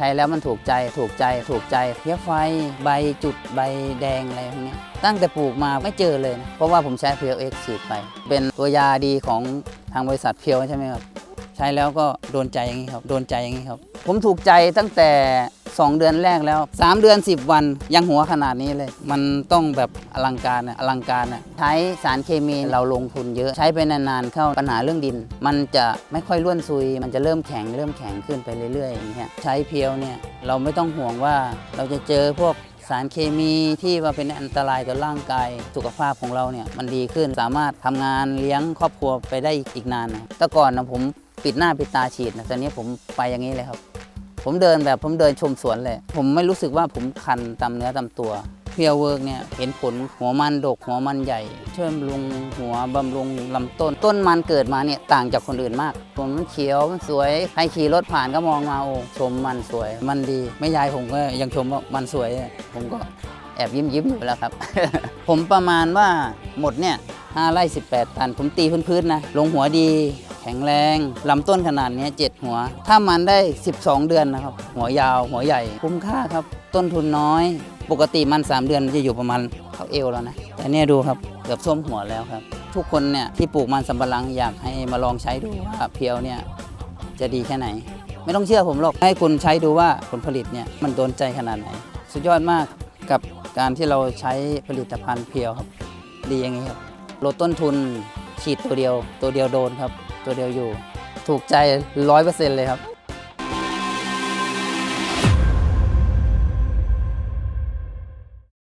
ช้แล้วมันถูกใจถูกใจถูกใจเพี้ยไฟ ใบจุดใบแดงอะไรพวกเนี้ยตั้งแต่ปลูกมาไม่เจอเลยนะ เพราะว่าผมใช้เพียวเอ็กซ์ฉีดไป เป็นตัวยาดีของทางบริษัทเพียวใช่ไหมครับ ช้แล้วก็โดนใจอย่างนี้ครับ โดนใจอย่างนี้ครับ ผมถูกใจตั้งแต่ 2 เดือนแรกแล้ว 3 เดือน 10 วันยังหัวขนาดนี้เลย มันต้องแบบอลังการอะอลังการอะใช้สารเคมีเราลงทุนเยอะใช้ไปนานๆเข้าปัญหาเรื่องดิน มันจะไม่ค่อยร่วนซุย มันจะเริ่มแข็งเริ่มแข็งขึ้นไปเรื่อยๆอย่างเงี้ยใช้เพียวเนี่ยเราไม่ต้องห่วงว่าเราจะเจอพวกสารเคมีที่ว่าเป็นอันตรายต่อร่างกายสุขภาพของเราเนี่ยมันดีขึ้นสามารถทำงานเลี้ยงครอบครัวไปได้อีกนานนะแต่ก่อนนะผม ปิดหน้าปิดตาฉีดนะตอนนี้ผมไปอย่างนี้เลยครับ ผมเดินแบบผมเดินชมสวนเลย ผมไม่รู้สึกว่าผมคันตามเนื้อตามตัวเพียวเวิร์กเนี่ยเห็นผลหัวมันดกหัวมันใหญ่ ช่วยบำรุงหัวบำรุงลำต้น ต้นมันเกิดมาเนี่ยต่างจากคนอื่นมากต้นมันเขียวมันสวยใครขี่รถผ่านก็มองมาโอ้ชมมันสวย มันดีไม่ยายผมก็ยังชมว่ามันสวย ผมก็แอบยิ้มยิ้มอยู่แล้วครับ ผมประมาณว่าหมดเนี่ย 5ไร่18 ตัน ผมตีพื้นๆนะ ลงหัวดี แข็งแรงลำต้นขนาดนี้7หัว ถ้ามันได้ 12 เดือนนะครับ หัวยาว หัวใหญ่ คุ้มค่าครับ ต้นทุนน้อย ปกติมัน 3 เดือนมันจะอยู่ประมาณเท่าเอวแล้วนะแต่เนี่ยดูครับ เกือบส้มหัวแล้วครับ ทุกคนเนี่ยที่ปลูกมันสำปะหลังอยากให้มาลองใช้ดูว่าเพียวเนี่ยจะดีแค่ไหน ไม่ต้องเชื่อผมหรอก ให้คุณใช้ดูว่าผลผลิตเนี่ยมันโดนใจขนาดไหน สุดยอดมากกับการที่เราใช้ผลิตภัณฑ์เพียวครับ ดีอย่างนี้ครับ ลดต้นทุนฉีดตัวเดียว ตัวเดียวโดนครับ ตัวเดียวอยู่ ถูกใจร้อยเปอร์เซ็นต์เลยครับ